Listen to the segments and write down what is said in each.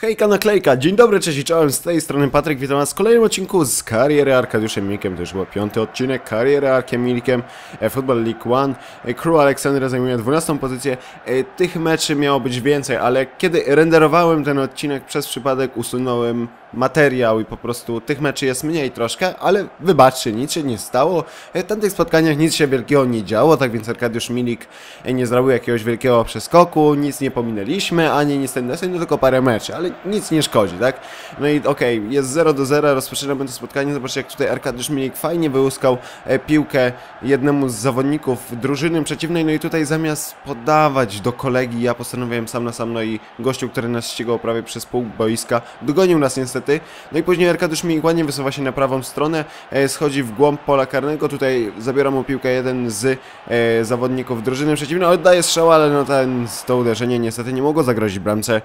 Hejka naklejka, dzień dobry, cześć i czołem, z tej strony Patryk, witam was w kolejnym odcinku z kariery Arkadiuszem Milikiem, to już był piąty odcinek. Kariery Arkiem Milikiem, e, Football League One, e, Crew Aleksandra zajmuje 12 pozycję, e, tych meczy miało być więcej, ale kiedy renderowałem ten odcinek przez przypadek usunąłem materiał i po prostu tych meczy jest mniej troszkę, ale wybaczcie, nic się nie stało, w tamtych spotkaniach nic się wielkiego nie działo, tak więc Arkadiusz Milik nie zrobił jakiegoś wielkiego przeskoku, nic nie pominęliśmy, ani nic ten deseń, tylko parę meczy, ale nic nie szkodzi, tak? No i okej, okay, jest 0 do 0, rozpoczynamy to spotkanie, zobaczcie jak tutaj Arkadiusz Milik fajnie wyłuskał e, piłkę jednemu z zawodników drużyny przeciwnej, no i tutaj zamiast podawać do kolegi, ja postanowiłem sam na sam, no i gościu, który nas ścigał prawie przez pół boiska, dogonił nas niestety, no i później Arkadiusz Milik ładnie wysuwa się na prawą stronę, e, schodzi w głąb pola karnego, tutaj zabiera mu piłkę jeden z e, zawodników drużyny przeciwnej, oddaje strzał, ale no ten, to uderzenie niestety nie mogło zagrozić bramce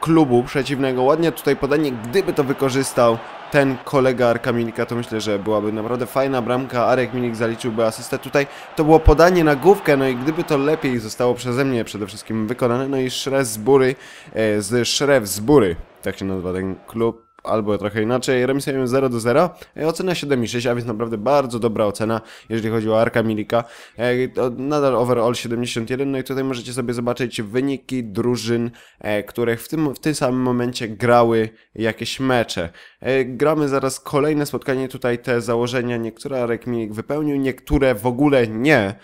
klubu przeciwnego. Ładnie tutaj podanie, gdyby to wykorzystał ten kolega Arka Milika, to myślę, że byłaby naprawdę fajna bramka. Arek Milik zaliczyłby asystę. Tutaj to było podanie na główkę, no i gdyby to lepiej zostało przeze mnie przede wszystkim wykonane, no i Szref z Bury, e, z Szref z Bury, tak się nazywa ten klub, albo trochę inaczej, remisujemy 0 do 0, e, ocena 7,6, a więc naprawdę bardzo dobra ocena, jeżeli chodzi o Arka Milika, e, nadal overall 71, no i tutaj możecie sobie zobaczyć wyniki drużyn, e, które w tym, w tym samym momencie grały jakieś mecze. Gramy zaraz kolejne spotkanie, tutaj te założenia, niektóre Arek Milik wypełnił, niektóre w ogóle nie,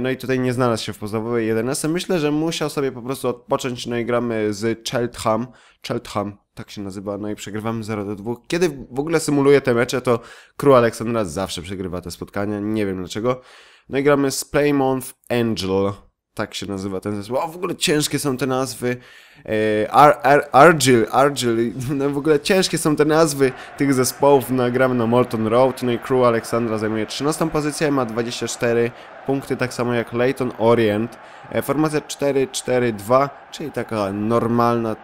no i tutaj nie znalazł się w podstawowej 11. Myślę, że musiał sobie po prostu odpocząć. No i gramy z Cheltham. Cheltham tak się nazywa, no i przegrywamy 0 do 2. Kiedy w ogóle symuluję te mecze, to Crew Aleksandra zawsze przegrywa te spotkania, nie wiem dlaczego. No i gramy z Angel, tak się nazywa ten zespół. O, w ogóle ciężkie są te nazwy. E, Ar, Ar, Argil, Argil, no w ogóle ciężkie są te nazwy tych zespołów. No, gramy na Molton Road, no i Crew Aleksandra zajmuje 13 pozycję, ma 24 punkty, tak samo jak Leighton Orient. E, formacja 4-4-2, czyli taka normalna, e,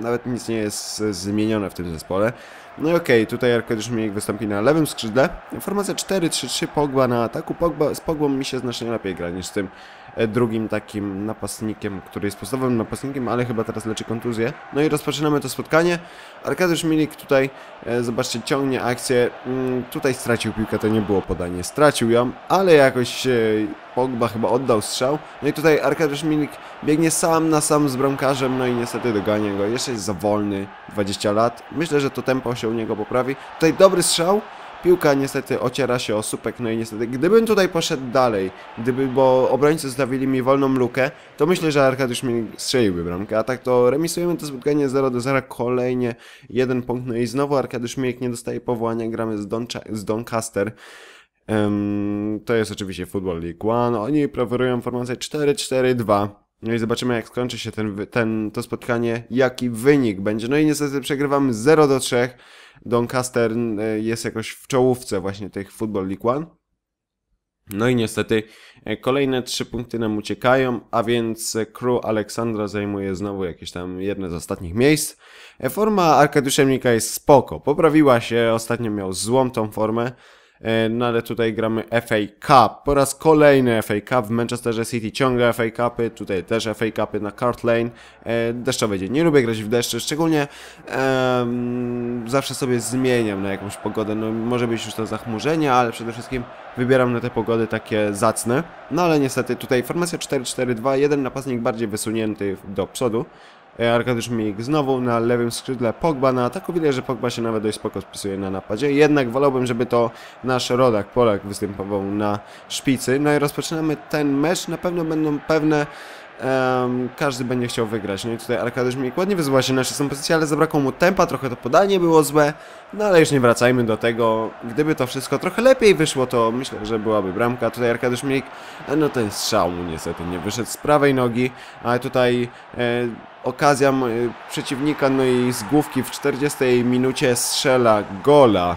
nawet nic nie jest zmienione w tym zespole. No i okej, okay, tutaj Arkadiusz Milik wystąpi na lewym skrzydle. Formacja 4-3-3, Pogba na ataku. Pogba, z Pogbą mi się znacznie lepiej gra niż z tym e, drugim takim napastnikiem, który jest podstawowym napastnikiem, ale chyba teraz leczy kontuzję. No i rozpoczynamy to spotkanie. Arkadiusz Milik tutaj, zobaczcie, ciągnie akcję. Mm, tutaj stracił piłkę, to nie było podanie. Stracił ją, ale jakoś Pogba chyba oddał strzał. No i tutaj Arkadiusz Milik biegnie sam na sam z bramkarzem, no i niestety dogania go. Jeszcze jest za wolny, 20 lat. Myślę, że to tempo się u niego poprawi. Tutaj dobry strzał. Piłka niestety ociera się o słupek, no i niestety, gdybym tutaj poszedł dalej, gdyby, bo obrońcy zostawili mi wolną lukę, to myślę, że Arkadiusz Milik strzeliłby bramkę, a tak to remisujemy to spotkanie 0 do 0, kolejnie jeden punkt, no i znowu Arkadiusz Milik nie dostaje powołania, gramy z, z Doncaster. To jest oczywiście Football League One. Oni preferują formację 4-4-2. No i zobaczymy, jak skończy się ten, ten, to spotkanie, jaki wynik będzie. No i niestety przegrywamy 0 do 3. Doncaster e, jest jakoś w czołówce właśnie tych Football League One. No i niestety e, kolejne trzy punkty nam uciekają, a więc crew Aleksandra zajmuje znowu jakieś tam jedne z ostatnich miejsc. E, forma Arkadiusza Mika jest spoko, poprawiła się, ostatnio miał złą tą formę. E, no ale tutaj gramy FA Cup. Po raz kolejny FA Cup w Manchesterze City ciągle FA Cupy, tutaj też FA Cupy na Cart Lane. E, deszczowy dzień. Nie lubię grać w deszczu, szczególnie um, zawsze sobie zmieniam na jakąś pogodę. No może być już to zachmurzenie, ale przede wszystkim wybieram na te pogody takie zacne. No ale niestety tutaj formacja 4-4-2, jeden napastnik bardziej wysunięty do przodu. E, Arkadiusz Milik znowu na lewym skrzydle, Pogba na ataku. Widać, że Pogba się nawet dość spoko spisuje na napadzie. Jednak wolałbym, żeby to nasz rodak, Polak występował na szpicy. No i rozpoczynamy ten mecz. Na pewno będą pewne Um, każdy będzie chciał wygrać. No i tutaj Arkadiusz Milik ładnie wyzwała się na szestą pozycję, ale zabrakło mu tempa, trochę to podanie było złe. No ale już nie wracajmy do tego. Gdyby to wszystko trochę lepiej wyszło, to myślę, że byłaby bramka. Tutaj Arkadiusz Milik, no ten strzał mu niestety nie wyszedł z prawej nogi, ale tutaj... E, okazja przeciwnika, no i z główki w 40 minucie strzela gola.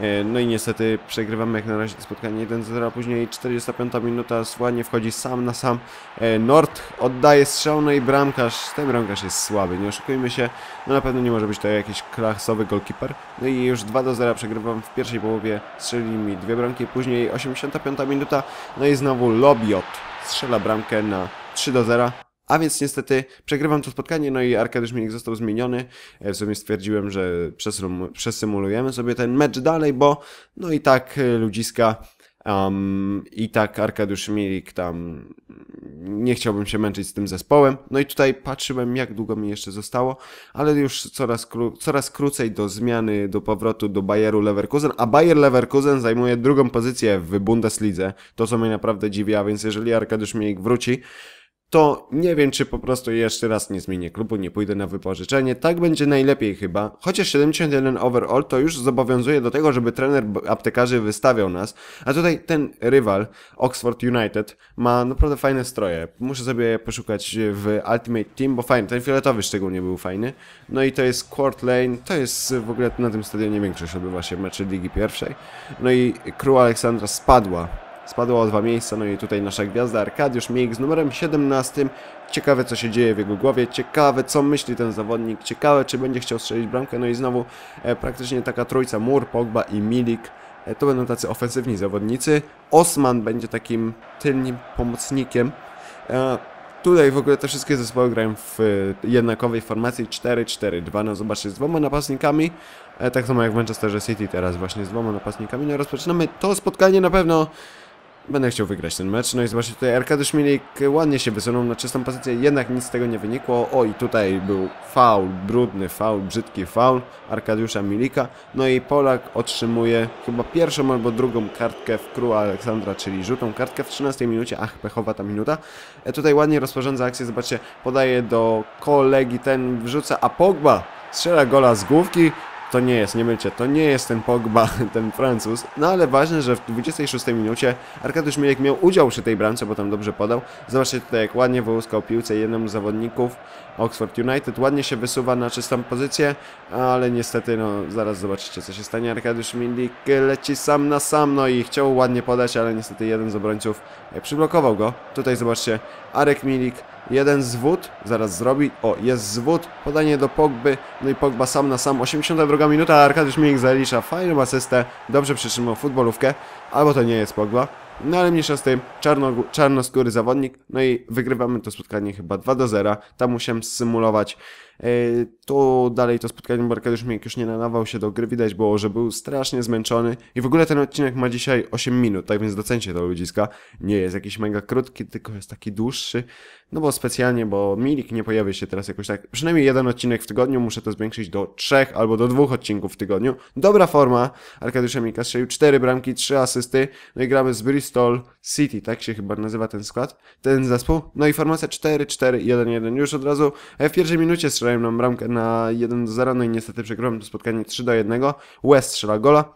E, no i niestety przegrywamy jak na razie to spotkanie 1-0, a później 45 minuta Słanie wchodzi sam na sam. E, Nord oddaje strzał, no i bramkarz, ten bramkarz jest słaby, nie oszukujmy się. No na pewno nie może być to jakiś klasowy goalkeeper. No i już 2-0 przegrywam w pierwszej połowie, strzelili mi dwie bramki, później 85 minuta, no i znowu Lobiot strzela bramkę na 3-0. A więc niestety przegrywam to spotkanie, no i Arkadiusz Milik został zmieniony. E, W sumie stwierdziłem, że przesym- przesymulujemy sobie ten mecz dalej, bo no i tak e, ludziska um, i tak Arkadiusz Milik tam nie chciałbym się męczyć z tym zespołem. No i tutaj patrzyłem, jak długo mi jeszcze zostało, ale już coraz, kró- coraz krócej do zmiany, do powrotu do Bayeru Leverkusen, a Bayer Leverkusen zajmuje drugą pozycję w Bundeslidze. To, co mnie naprawdę dziwi, a więc jeżeli Arkadiusz Milik wróci, to nie wiem, czy po prostu jeszcze raz nie zmienię klubu, nie pójdę na wypożyczenie. Tak będzie najlepiej chyba. Chociaż 71 overall to już zobowiązuje do tego, żeby trener aptekarzy wystawiał nas. A tutaj ten rywal, Oxford United, ma naprawdę fajne stroje. Muszę sobie poszukać w Ultimate Team, bo fajny, ten fioletowy szczególnie był fajny. No i to jest Court Lane, to jest w ogóle na tym stadionie większość odbywa się meczy Ligi Pierwszej. No i Crew Aleksandra spadła Spadło o dwa miejsca, no i tutaj nasza gwiazda Arkadiusz Milik z numerem 17. Ciekawe co się dzieje w jego głowie, ciekawe co myśli ten zawodnik, ciekawe czy będzie chciał strzelić bramkę, no i znowu e, praktycznie taka trójca Mur, Pogba i Milik. E, to będą tacy ofensywni zawodnicy. Osman będzie takim tylnym pomocnikiem. E, Tutaj w ogóle te wszystkie zespoły grają w e, jednakowej formacji 4-4-2. No zobaczcie, z dwoma napastnikami, e, tak samo jak w Manchesterze City teraz właśnie z dwoma napastnikami. No rozpoczynamy to spotkanie na pewno Będę chciał wygrać ten mecz. No i zobaczcie, tutaj Arkadiusz Milik ładnie się wysunął na czystą pozycję, jednak nic z tego nie wynikło. O, i tutaj był faul, brudny faul, brzydki faul Arkadiusza Milika. No i Polak otrzymuje chyba pierwszą albo drugą kartkę w króla Aleksandra, czyli żółtą kartkę w 13 minucie. Ach, pechowa ta minuta. E, tutaj ładnie rozporządza akcję, zobaczcie, podaje do kolegi, ten wrzuca, a Pogba strzela gola z główki. To nie jest, nie mylcie, to nie jest ten Pogba, ten Francuz. No ale ważne, że w 26 minucie Arkadiusz Milek miał udział przy tej bramce, bo tam dobrze podał. Zobaczcie tutaj, jak ładnie wyłuskał piłce jednemu z zawodników Oxford United. Ładnie się wysuwa na czystą pozycję, ale niestety, no zaraz zobaczycie, co się stanie. Arkadiusz Milik leci sam na sam, no i chciał ładnie podać, ale niestety jeden z obrońców przyblokował go. Tutaj zobaczcie, Arek Milik Jeden zwód, zaraz zrobi. O, jest zwód, podanie do Pogby, no i Pogba sam na sam. 82 minuta, Arkadiusz Milik zalicza fajną asystę, dobrze przytrzymał futbolówkę, albo to nie jest Pogba. No ale mniejsza z tym, czarno, czarnoskóry zawodnik, no i wygrywamy to spotkanie chyba 2 do 0. Tam musiałem symulować. Yy, tu dalej to spotkanie, bo Arkadiusz Milik już nie nadawał się do gry, widać było, że był strasznie zmęczony. I w ogóle ten odcinek ma dzisiaj 8 minut, tak więc docencie to ludziska. Nie jest jakiś mega krótki, tylko jest taki dłuższy, no bo specjalnie, bo Milik nie pojawi się teraz jakoś tak, przynajmniej jeden odcinek w tygodniu, muszę to zwiększyć do trzech albo do dwóch odcinków w tygodniu. Dobra forma, Arkadiusza Milika strzelił 4 bramki, 3 asysty, no i gramy z Bristol City, tak się chyba nazywa ten skład, ten zespół. No i formacja 4-4-1-1, już od razu w pierwszej minucie strzelają nam bramkę na 1-0, no i niestety przegrałem to spotkanie 3-1, West strzela gola.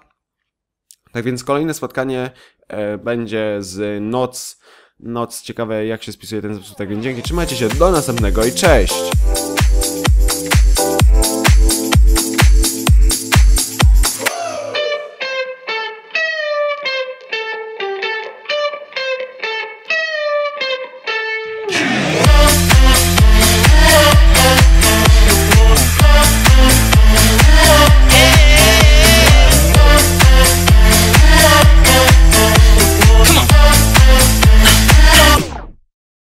Tak więc kolejne spotkanie e, będzie z Noc. Noc, ciekawe jak się spisuje ten zespół. Tak więc dzięki, trzymajcie się, do następnego i cześć!